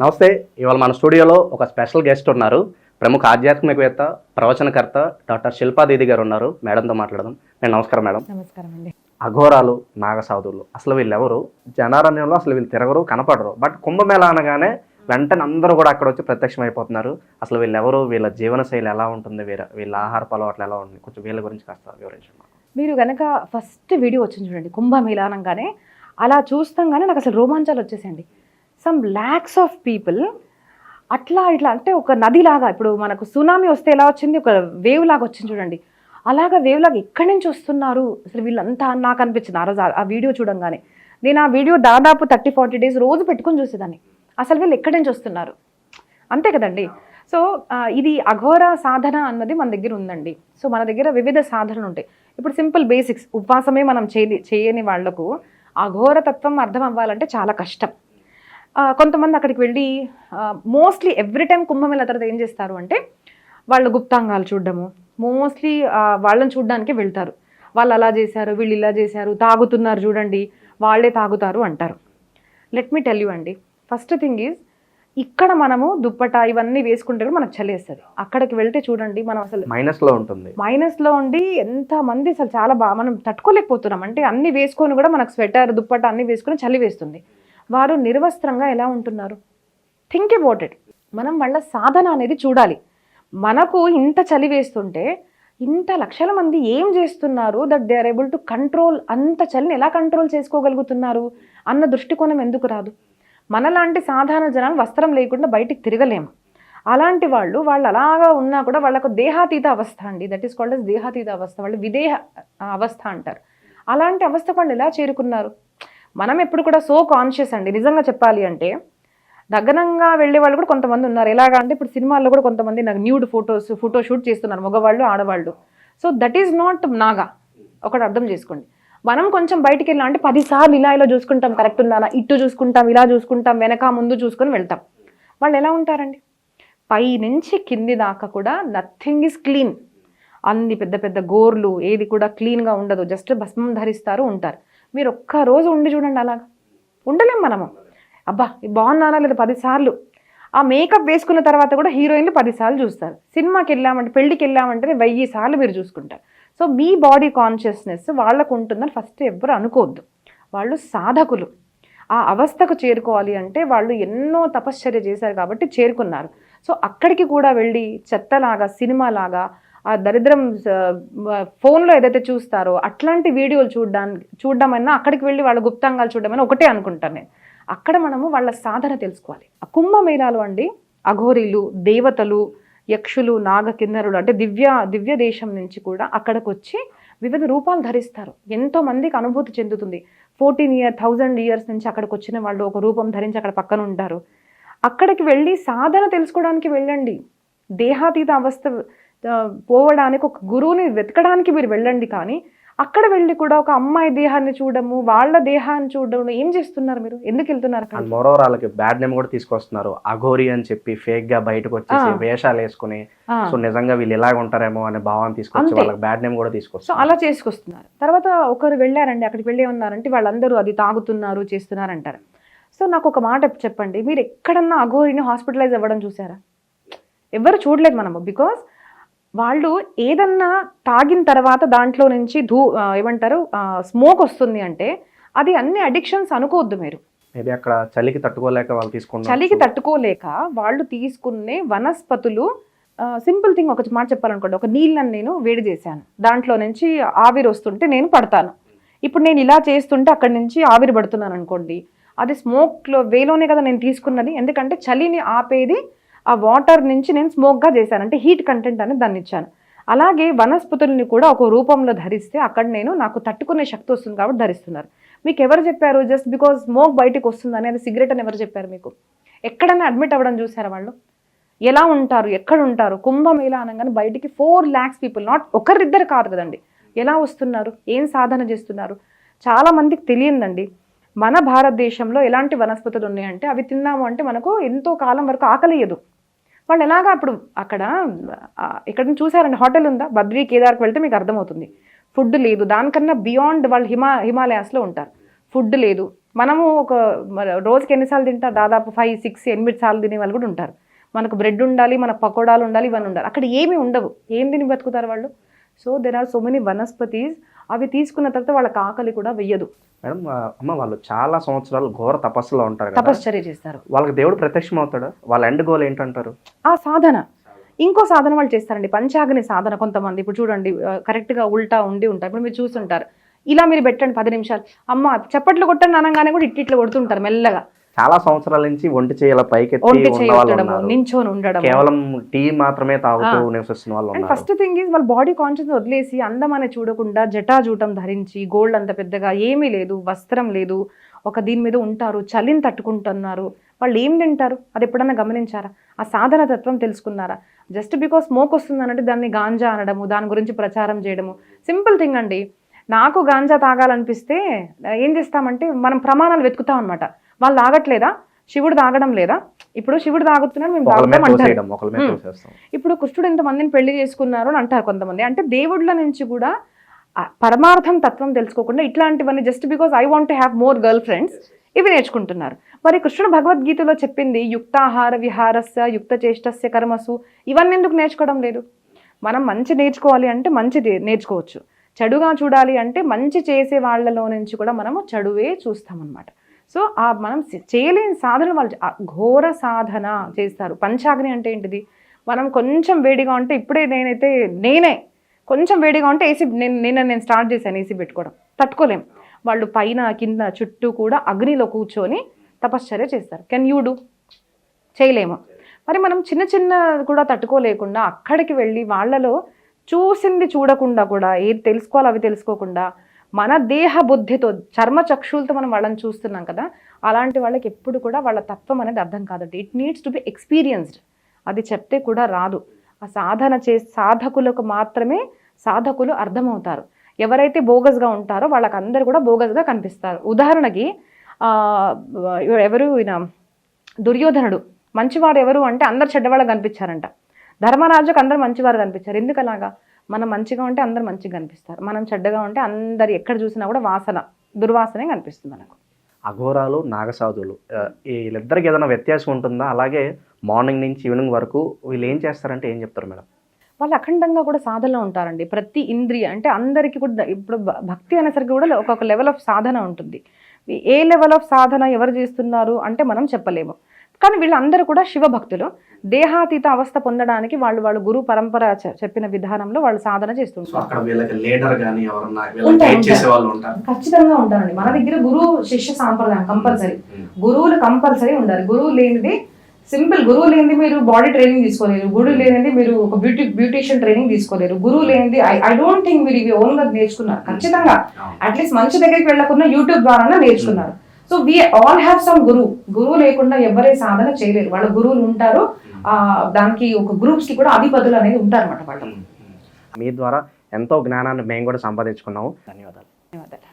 నమస్తే ఇవాళ మన స్టూడియోలో ఒక స్పెషల్ గెస్ట్ ఉన్నారు. ప్రముఖ ఆధ్యాత్మికవేత్త ప్రవచనకర్త డాక్టర్ శిల్పా దీది గారు ఉన్నారు. మేడంతో మాట్లాడదాం. నేను నమస్కారం మేడం. నమస్కారం అండి. అఘోరాలు నాగసాధువులు అసలు వీళ్ళెవరు? జనారణ్యంలో అసలు వీళ్ళు తిరగరు కనపడరు. బట్ కుంభమేళ అనగానే వెంటనే అందరూ కూడా అక్కడ వచ్చి ప్రత్యక్షం అయిపోతున్నారు అసలు వీళ్ళెవరు? వీళ్ళ జీవన శైలి ఎలా ఉంటుంది? వీళ్ళ వీళ్ళ ఆహార అలవాట్లు ఎలా ఉంటుంది కొంచెం వీళ్ళ గురించి కాస్త వివరించండి మీరు కనుక ఫస్ట్ వీడియో వచ్చింది చూడండి కుంభమేళా అనగానే. అలా చూస్తాంగానే నాకు అసలు రోమాంచాలు వచ్చేసాయండి. సమ్ ల్యాక్స్ ఆఫ్ పీపుల్ అట్లా ఇట్లా అంటే ఒక నదిలాగా ఇప్పుడు మనకు సునామీ వస్తే ఎలా వచ్చింది? ఒక వేవ్ లాగా వచ్చింది చూడండి. అలాగా వేవ్ లాగా ఎక్కడి నుంచి వస్తున్నారు? అసలు వీళ్ళంతా నాకు అనిపించింది. ఆ రోజు ఆ- వీడియో చూడంగానే. నేను ఆ వీడియో దాదాపు థర్టీ ఫార్టీ డేస్ రోజు పెట్టుకొని చూసేదాన్ని. అసలు వీళ్ళు ఎక్కడి నుంచి వస్తున్నారు? అంతే కదండి. సో ఇది అఘోర సాధన అన్నది మన దగ్గర ఉందండి. సో మన దగ్గర వివిధ సాధనలు ఉంటాయి. ఇప్పుడు సింపుల్ బేసిక్స్ ఉపవాసమే మనం చేయని చేయని వాళ్ళకు అఘోర తత్వం అర్థం అవ్వాలంటే చాలా కష్టం. కొంతమంది అక్కడికి వెళ్ళి మోస్ట్లీ ఎవ్రీ టైం కుంభమేళ తర్వాత ఏం చేస్తారు అంటే వాళ్ళు గుప్తాంగాలు చూడడము. మోస్ట్లీ వాళ్ళని చూడడానికి వెళ్తారు. వాళ్ళు అలా చేశారు వీళ్ళు ఇలా చేశారు తాగుతున్నారు చూడండి వాళ్ళే తాగుతారు అంటారు. లెట్ మీ టెల్ యూ అండి. ఫస్ట్ థింగ్ ఈజ్ ఇక్కడ మనము దుప్పట ఇవన్నీ వేసుకుంటే మనకు చలేస్తుంది అక్కడికి వెళ్తే చూడండి మనం అసలు మైనస్లో ఉంటుంది. మైనస్లో ఉండి ఎంత మంది అసలు చాలా బాగా మనం తట్టుకోలేకపోతున్నాం. అంటే అన్ని వేసుకొని కూడా మనకు స్వెటర్ దుప్పట అన్ని వేసుకొని చలి వేస్తుంది. వారు నిర్వస్త్రంగా ఎలా ఉంటున్నారు? థింక్ అబౌట్ ఇట్ మనం వాళ్ళ సాధన అనేది చూడాలి. మనకు ఇంత చలి వేస్తుంటే ఇంత లక్షల మంది ఏం చేస్తున్నారు that they are able to control అంత చలిని ఎలా కంట్రోల్ చేసుకోగలుగుతున్నారు అన్న దృష్టికోణం ఎందుకు రాదు? మనలాంటి సాధారణ జనాలు వస్త్రం లేకుండా బయటికి తిరగలేము అలాంటి వాళ్ళు వాళ్ళు అలాగా ఉన్నా కూడా వాళ్ళకు దేహాతీత అవస్థ అండి. దట్ ఈస్ కాల్డ్ అస్ దేహాతీత అవస్థ. వాళ్ళు విదేహ అవస్థ అంటారు. అలాంటి అవస్థ వాళ్ళు ఎలా చేరుకున్నారు? మనం ఎప్పుడు కూడా సో కాన్షియస్ అండి. నిజంగా చెప్పాలి అంటే దగ్గనంగా వెళ్ళే వాళ్ళు కూడా కొంతమంది ఉన్నారు. ఎలాగా అంటే ఇప్పుడు సినిమాల్లో కూడా కొంతమంది నాకు న్యూడ్ ఫొటోస్ ఫోటో షూట్ చేస్తున్నారు. మగవాళ్ళు ఆడవాళ్ళు. So that is not Naga. ఒకటి అర్థం చేసుకోండి. మనం కొంచెం బయటికి వెళ్ళాం అంటే పదిసార్లు ఇలా ఇలా చూసుకుంటాం కరెక్ట్ ఉందా ఇటు చూసుకుంటాం ఇలా చూసుకుంటాం వెనక ముందు చూసుకొని వెళ్తాం. వాళ్ళు ఎలా ఉంటారండి? పై నుంచి కింది దాకా కూడా నథింగ్ ఈజ్ క్లీన్ అన్ని పెద్ద పెద్ద గోర్లు ఏది కూడా క్లీన్గా ఉండదు. జస్ట్ భస్మం ధరిస్తారు ఉంటారు. మీరు ఒక్క రోజు ఉండి చూడండి అలాగా. ఉండలేం మనము. అబ్బా బాగున్నానా లేదా పదిసార్లు? ఆ మేకప్ వేసుకున్న తర్వాత కూడా హీరోయిన్లు పదిసార్లు చూస్తారు. సినిమాకి వెళ్ళామంటే పెళ్ళికి వెళ్ళామంటే వెయ్యి సార్లు మీరు చూసుకుంటారు. సో మీ బాడీ కాన్షియస్నెస్ వాళ్ళకు ఉంటుందని ఫస్ట్ ఎవ్వరు అనుకోవద్దు. వాళ్ళు సాధకులు. ఆ అవస్థకు చేరుకోవాలి అంటే వాళ్ళు ఎన్నో తపశ్చర్య చేశారు కాబట్టి చేరుకున్నారు. సో అక్కడికి కూడా వెళ్ళి చెత్తలాగా సినిమాలాగా ఆ దరిద్రం ఫోన్లో ఏదైతే చూస్తారో అట్లాంటి వీడియోలు చూడడానికి చూడడమైనా అక్కడికి వెళ్ళి వాళ్ళ గుప్తాంగాలు చూడడమైనా ఒకటే అనుకుంటాను నేను. అక్కడ మనము వాళ్ళ సాధన తెలుసుకోవాలి. ఆ కుంభమేళాలు అండి అఘోరీలు దేవతలు యక్షులు నాగ కిన్నరులు అంటే దివ్య దివ్య దేశం నుంచి కూడా అక్కడికి వచ్చి వివిధ రూపాలు ధరిస్తారు. ఎంతో మందికి అనుభూతి చెందుతుంది. ఫోర్టీన్ ఇయర్ థౌజండ్ ఇయర్స్ నుంచి అక్కడికి వచ్చిన వాళ్ళు ఒక రూపం ధరించి అక్కడ పక్కన ఉంటారు. అక్కడికి వెళ్ళి సాధన తెలుసుకోవడానికి వెళ్ళండి. దేహాతీత అవస్థ పోవడానికి ఒక గురువుని వెతకడానికి మీరు వెళ్ళండి కానీ అక్కడ వెళ్ళి కూడా ఒక అమ్మాయి దేహాన్ని చూడము వాళ్ళ దేహాన్ని చూడడం ఏం చేస్తున్నారు మీరు? ఎందుకు వెళ్తున్నారు మోరోవర్ వాళ్ళకి బ్యాడ్ నేమ్ కూడా తీసుకొస్తున్నారు. అఘోరి అని చెప్పి ఫేక్గా బయటకు వచ్చేసి ఆ. వేషాలు వేసుకుని. సో నిజంగా వీళ్ళు ఇలాగ ఉంటారేమో అనే భావాన్ని తీసుకొచ్చి. వాళ్ళకి బ్యాడ్ నేమ్ కూడా సో తీసుకొస్తారు అలా చేసుకొస్తున్నారు. తర్వాత ఒకరు వెళ్ళారండి అక్కడికి వెళ్ళి ఉన్నారంటే వాళ్ళందరూ అది తాగుతున్నారు చేస్తున్నారు అంటారు సో నాకు ఒక మాట చెప్పండి మీరు ఎక్కడన్నా అఘోరిని హాస్పిటలైజ్ అవ్వడం చూసారా? ఎవరు చూడలేదు మనము బికాస్ వాళ్ళు ఏదన్నా తాగిన తర్వాత దాంట్లో నుంచి ధూ ఏమంటారు స్మోక్ వస్తుంది అంటే అది అన్ని అడిక్షన్స్ అనుకోవద్దు మీరు. మేబీ అక్కడ చలికి తట్టుకోలేక వాళ్ళు తీసుకున్నారు చలికి తట్టుకోలేక వాళ్ళు తీసుకునే వనస్పతులు సింపుల్ థింగ్ ఒక మాట చెప్పాలనుకోండి. ఒక నీళ్ళని నేను వేడి చేశాను. దాంట్లో నుంచి ఆవిరి వస్తుంటే నేను పడతాను. ఇప్పుడు నేను ఇలా చేస్తుంటే అక్కడి నుంచి ఆవిరి పడుతున్నాను అనుకోండి. అది స్మోక్లో వేలోనే కదా నేను తీసుకున్నది. ఎందుకంటే చలిని ఆపేది ఆ వాటర్ నుంచి నేను స్మోక్గా చేశాను. అంటే హీట్ కంటెంట్ అనేది దాన్ని ఇచ్చాను. అలాగే వనస్పతుల్ని కూడా ఒక రూపంలో ధరిస్తే అక్కడ నేను నాకు తట్టుకునే శక్తి వస్తుంది కాబట్టి ధరిస్తున్నారు. మీకు ఎవరు చెప్పారు? జస్ట్ బికాజ్ స్మోక్ బయటకు వస్తుందని అది సిగరెట్ అని ఎవరు చెప్పారు మీకు? ఎక్కడైనా అడ్మిట్ అవ్వడం చూసారా వాళ్ళు? ఎలా ఉంటారు? ఎక్కడ ఉంటారు? కుంభమేళ అనగానే బయటికి ఫోర్ ల్యాక్స్ పీపుల్ నాట్ ఒకరిద్దరు కాదు కదండి. ఎలా వస్తున్నారు? ఏం సాధన చేస్తున్నారు? చాలా మందికి తెలియదండి. మన భారతదేశంలో ఎలాంటి వనస్పతులు ఉన్నాయంటే అవి తిన్నాము అంటే మనకు ఎంతో కాలం వరకు ఆకలియదు. వాళ్ళు ఎలాగా అప్పుడు అక్కడ ఇక్కడ చూసారండి హోటల్ ఉందా? బద్రీ కేదార్కి వెళ్తే మీకు అర్థమవుతుంది. ఫుడ్ లేదు. దానికన్నా బియాండ్ వాళ్ళు హిమా హిమాలయాస్లో ఉంటారు. ఫుడ్ లేదు. మనము ఒక రోజుకి ఎన్నిసార్లు తింటా? దాదాపు ఫైవ్ సిక్స్ ఎనిమిది సార్లు తినే వాళ్ళు కూడా ఉంటారు. మనకు బ్రెడ్ ఉండాలి మన పకోడాలు ఉండాలి ఇవన్నీ ఉండాలి. అక్కడ ఏమీ ఉండవు. ఏం తిని బతుకుతారు వాళ్ళు? So there are so many వనస్పతిస్ అవి తీసుకున్న తర్వాత వాళ్ళకి ఆకలి కూడా వెయ్యదు మేడం అమ్మ వాళ్ళు చాలా సంవత్సరాలు ఘోర తపస్సులో ఉంటారు తపశ్చర్య చేస్తారు. వాళ్ళకి దేవుడు ప్రత్యక్షం అవుతాడు వాళ్ళ ఎండ్ గోల్ ఏంటంటారు? ఆ సాధన. ఇంకో సాధన వాళ్ళు చేస్తారండి. పంచాగ్ని సాధన కొంతమంది. ఇప్పుడు చూడండి ఆ, correct గా ఉల్టా ఉండి ఉంటారు. ఇప్పుడు మీరు చూస్తుంటారు. ఇలా మీరు పెట్టండి పది నిమిషాలు. అమ్మ చప్పట్లు కొట్టండి అనగానే కూడా ఇట్టిట్లు కొడుతుంటారు మెల్లగా. చాలా సంవత్సరాల నుంచి ఒంటి చేయాల పైకెత్తి ఉన్నారు. నించొని ఉండడం కేవలం టీ మాత్రమే తాగుతూ నివసిస్తున్న వాళ్ళు ఫస్ట్ థింగ్ వాళ్ళ బాడీ కాన్షియస్ వదిలేసి అందం అనే చూడకుండా జటాజూటం ధరించి గోల్డ్ అంత పెద్దగా ఏమీ లేదు వస్త్రం లేదు. ఒక దీని మీద ఉంటారు చలిని తట్టుకుంటున్నారు. వాళ్ళు ఏం తింటారు? అది ఎప్పుడన్నా గమనించారా? ఆ సాధన తత్వం తెలుసుకున్నారా? జస్ట్ బికాస్ స్మోక్ వస్తుందనంటే దాన్ని గాంజా అనడము దాని గురించి ప్రచారం చేయడము. సింపుల్ థింగ్ అండి. నాకు గాంజా తాగాలనిపిస్తే ఏం చేస్తామంటే మనం ప్రమాణాలు వెతుకుతాం అనమాట వాళ్ళు తాగట్లేదా? శివుడు తాగడం లేదా? ఇప్పుడు శివుడు తాగుతున్నాడు మేము తాగుతాం అంటారు. ఇప్పుడు కృష్ణుడు ఎంతమందిని పెళ్ళి చేసుకున్నారు అని అంటారు కొంతమంది. అంటే దేవుళ్ళ నుంచి కూడా పరమార్థం తత్వం తెలుసుకోకుండా ఇట్లాంటివన్నీ just because I want have more girl friends ఇవి నేర్చుకుంటున్నారు. మరి కృష్ణుడు భగవద్గీతలో చెప్పింది యుక్తాహార విహారస్య యుక్త చేష్టస్య కర్మసు. ఇవన్నీ ఎందుకు నేర్చుకోవడం లేదు? మనం మంచి నేర్చుకోవాలి అంటే మంచి నేర్చుకోవచ్చు. చెడుగా చూడాలి అంటే మంచి చేసే వాళ్ళలో నుంచి కూడా మనము చెడువే చూస్తామన్నమాట. సో ఆ మనం చేయలేని సాధన వాళ్ళు ఘోర సాధన చేస్తారు. పంచాగ్ని అంటే ఏంటిది? మనం కొంచెం వేడిగా ఉంటే ఇప్పుడే నేనైతే నేనే కొంచెం వేడిగా ఉంటే ఏసీ నేను నిన్న నేను స్టార్ట్ చేశాను ఏసీ పెట్టుకోవడం. తట్టుకోలేం. వాళ్ళు పైన కింద చుట్టూ కూడా అగ్నిలో కూర్చొని తపశ్చర్య చేస్తారు. Can you do? చేయలేము. మరి మనం చిన్న చిన్న కూడా తట్టుకోలేకుండా అక్కడికి వెళ్ళి వాళ్ళలో చూసింది చూడకుండా కూడా ఏది తెలుసుకోవాలో అవి తెలుసుకోకుండా మన దేహ బుద్ధితో చర్మ చక్షులతో మనం వాళ్ళని చూస్తున్నాం కదా అలాంటి వాళ్ళకి ఎప్పుడు కూడా వాళ్ళ తత్వం అనేది అర్థం కాదండి. It needs to be experienced అది చెప్తే కూడా రాదు. ఆ సాధన చే సాధకులకు మాత్రమే సాధకులు అర్థమవుతారు. ఎవరైతే బోగస్గా ఉంటారో వాళ్ళకందరూ కూడా బోగస్గా కనిపిస్తారు. ఉదాహరణకి ఎవరు ఈయన దుర్యోధనుడు. మంచివాడు ఎవరు అంటే అందరు చెడ్డవాళ్ళు కనిపించారంట. ధర్మరాజుకు అందరు మంచివారు కనిపించారు. ఎందుకలాగా? మనం మంచిగా ఉంటే అందరు మంచిగా కనిపిస్తారు. మనం చెడ్డగా ఉంటే అందరు ఎక్కడ చూసినా కూడా వాసన దుర్వాసనే కనిపిస్తుంది మనకు. అఘోరాలు నాగసాధువులు వీళ్ళిద్దరికి ఏదైనా వ్యత్యాసం ఉంటుందా? అలాగే మార్నింగ్ నుంచి ఈవినింగ్ వరకు వీళ్ళు ఏం చేస్తారంటే ఏం చెప్తారు మేడం? వాళ్ళు అఖండంగా కూడా సాధనలో ఉంటారండి. ప్రతి ఇంద్రియ అంటే అందరికీ కూడా ఇప్పుడు భక్తి అనేసరికి కూడా ఒక్కొక్క లెవెల్ ఆఫ్ సాధన ఉంటుంది. ఏ లెవెల్ ఆఫ్ సాధన ఎవరు చేస్తున్నారు అంటే మనం చెప్పలేము. కానీ వీళ్ళందరూ కూడా శివ భక్తులు దేహాతీత అవస్థ పొందడానికి వాళ్ళు వాళ్ళు గురు పరంపర చె- చెప్పిన విధానంలో వాళ్ళు సాధన చేస్తుంటారు. ఖచ్చితంగా ఉంటారండి. మన దగ్గర గురువు శిష్య సాంప్రదాయం కంపల్సరీ. గురువులు కంపల్సరీ ఉండాలి. గురువు లేనిది సింపుల్ గురువు లేనిది మీరు బాడీ ట్రైనింగ్ తీసుకోలేరు. గురువు లేనిది మీరు ఒక బ్యూటీ బ్యూటీషియన్ ట్రైనింగ్ తీసుకోలేరు. గురువు లేనిది ఐ ఐ డోంట్ థింక్ మీరు ఇవి ఓన్గా నేర్చుకున్నారు. ఖచ్చితంగా. అట్లీస్ట్ మనిషి దగ్గరికి వెళ్ళకుండా యూట్యూబ్ ద్వారా నేర్చుకున్నారు. So we all have some గురువు గురువు లేకుండా ఎవరే సాధన చేయలేరు. వాళ్ళ గురువులు ఉంటారు. ఆ దానికి ఒక గ్రూప్స్కి కూడా అధిపతులు అనేది ఉంటారు అనమాట వాళ్ళు. మీ ద్వారా ఎంతో జ్ఞానాన్ని మేము కూడా సంపాదించుకున్నాము. ధన్యవాదాలు. ధన్యవాదాలు.